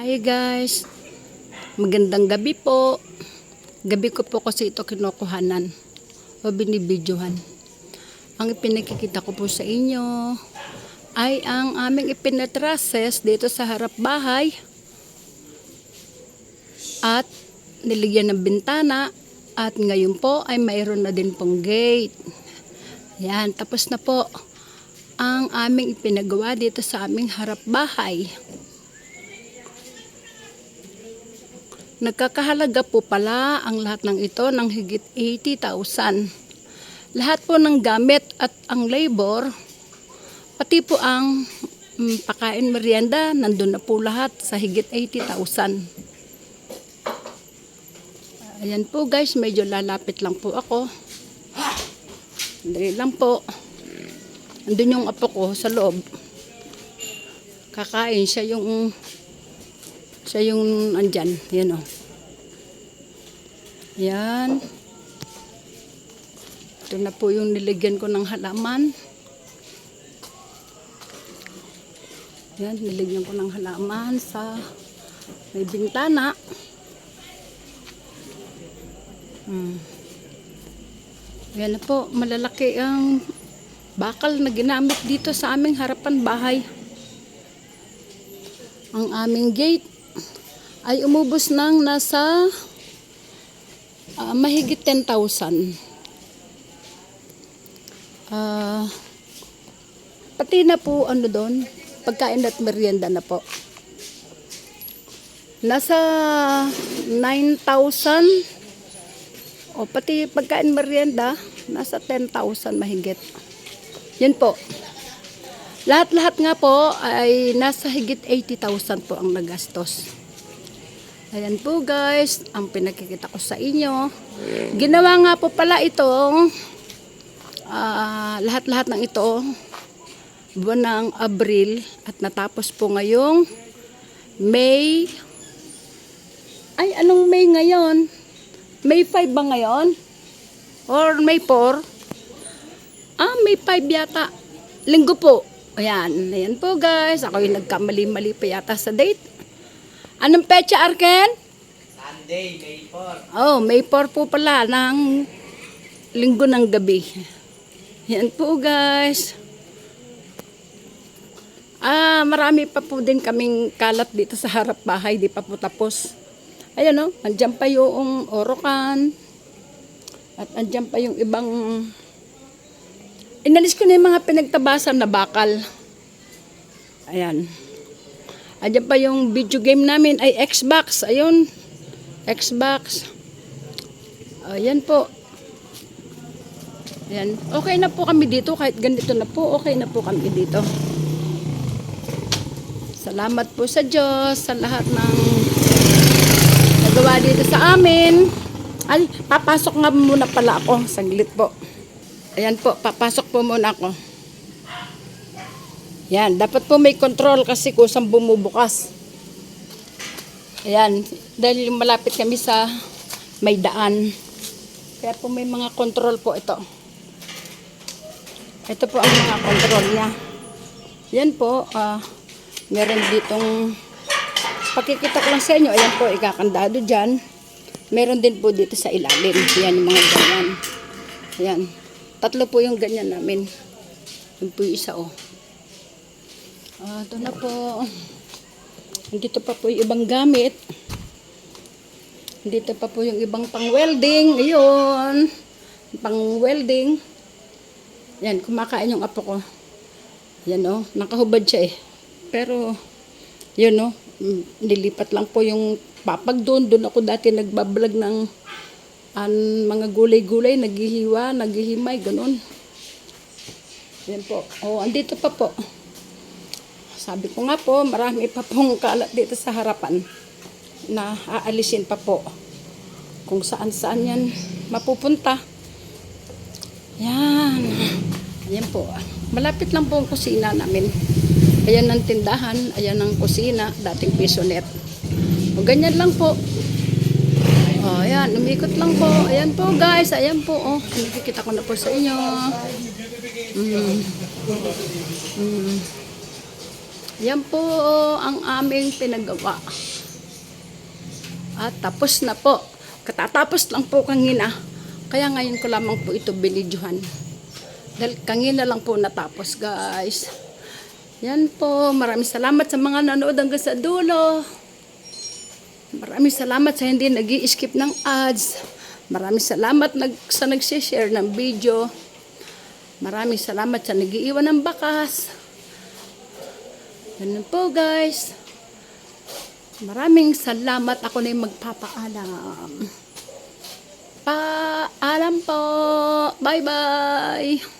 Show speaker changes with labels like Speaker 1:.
Speaker 1: Hi guys, magandang gabi po. Gabi ko po kasi ito kinukuhanan o binibidyohan. Ang ipinakikita ko po sa inyo ay ang aming ipinatrases dito sa harap bahay at niligyan ng bintana at ngayon po ay mayroon na din pong gate. Yan, tapos na po ang aming ipinagawa dito sa aming harap bahay. Nagkakahalaga po pala ang lahat ng ito ng higit 80,000. Lahat po ng gamit at ang labor, pati po ang mm, pakain merienda, nandun na po lahat sa higit 80,000. Ayan po guys, medyo lalapit lang po ako. Dali lang po. Andun yung apo ko sa loob. Kakain siya yung siya yung andyan. Yan o. Yan. Ito na po yung niligyan ko ng halaman. Yan, niligyan ko ng halaman sa may bintana. Hmm. Yan na po, malalaki ang bakal na ginamit dito sa aming harapan bahay. Ang aming gate ay umubos ng nasa ah, mahigit 10,000. Ah, pati na po ano doon, pagkain at merienda na po. Nasa 9,000 o pati pagkain merienda, nasa 10,000 mahigit. Yan po. Lahat-lahat nga po ay nasa higit 80,000 po ang nagastos. Ayan po guys, ang pinakikita ko sa inyo. Ginawa nga po pala itong ah, lahat-lahat ng ito buwan ng Abril at natapos po ngayong May ay anong May ngayon? May 5 ba ngayon? Or May 4? Ah, May 5 yata. Linggo po. Ayan, ayan po guys. Ako yung nagkamali-mali pa yata sa date. Anong pecha, Arken?
Speaker 2: Sunday, May 4.
Speaker 1: Oh, May 4 po pala ng linggo ng gabi. Yan po guys. Ah, marami pa po din kaming kalat dito sa harap bahay, di pa po tapos. Ayan o, andyan pa yung orokan. At andyan pa yung ibang... Inalis ko na yung mga pinagtabasan na bakal. Ayan. Andyan pa yung video game namin ay Xbox. Ayun. Xbox. Ayan po. Ayan. Okay na po kami dito. Kahit ganito na po, okay na po kami dito. Salamat po sa Diyos sa lahat ng nagawa dito sa amin. Ay, papasok nga muna pala ako. Saglit po. Ayan po, papasok po muna ako. Yan, dapat po may control kasi kusang bumubukas. Ayan, dahil malapit kami sa may daan. Kaya po may mga control po ito. Ito po ang mga control niya. Yan po, ah, meron ditong pakikita ko lang sa inyo. Ayan po, ikakandado dyan. Meron din po dito sa ilalim. Yan yung mga ganyan. Ayan. Tatlo po yung ganyan namin. Yun po yung isa, oh. Ah, ito na po. Dito pa po yung ibang gamit. Dito pa po yung ibang pang-welding. Ayun. Pang-welding. Yan, kumakain yung apo ko. Yan, oh. Nakahubad siya, eh. Pero, yun, oh. mm, Nilipat lang po yung papag doon. Doon ako dati nagbablog ng an, mga gulay-gulay, naghihiwa, naghihimay, ganun. Yan po. Oh, andito pa po. Sabi ko nga po, marami pa pong kalat dito sa harapan na aalisin pa po. Kung saan-saan yan mapupunta. Yan. Ayan po. Malapit lang po ang kusina namin. Ayan ang tindahan, ayan ang kusina, dating pisonet. O ganyan lang po. O, ayan, umikot lang po. Ayan po guys, ayan po. Oh, nakikita ko na po sa inyo. Mm. Mm. Yan po ang aming pinagawa. At tapos na po. Katatapos lang po kanina. Kaya ngayon ko lamang po ito binidyohan. Dahil kanina lang po natapos guys. Yan po. Maraming salamat sa mga nanood hanggang sa dulo. Maraming salamat sa hindi nag skip ng ads. Maraming salamat nag, sa nag-share ng video. Maraming salamat sa nagiiwan ng bakas. Ganun po guys. Maraming salamat. Ako na yung magpapaalam. Paalam po. Bye-bye.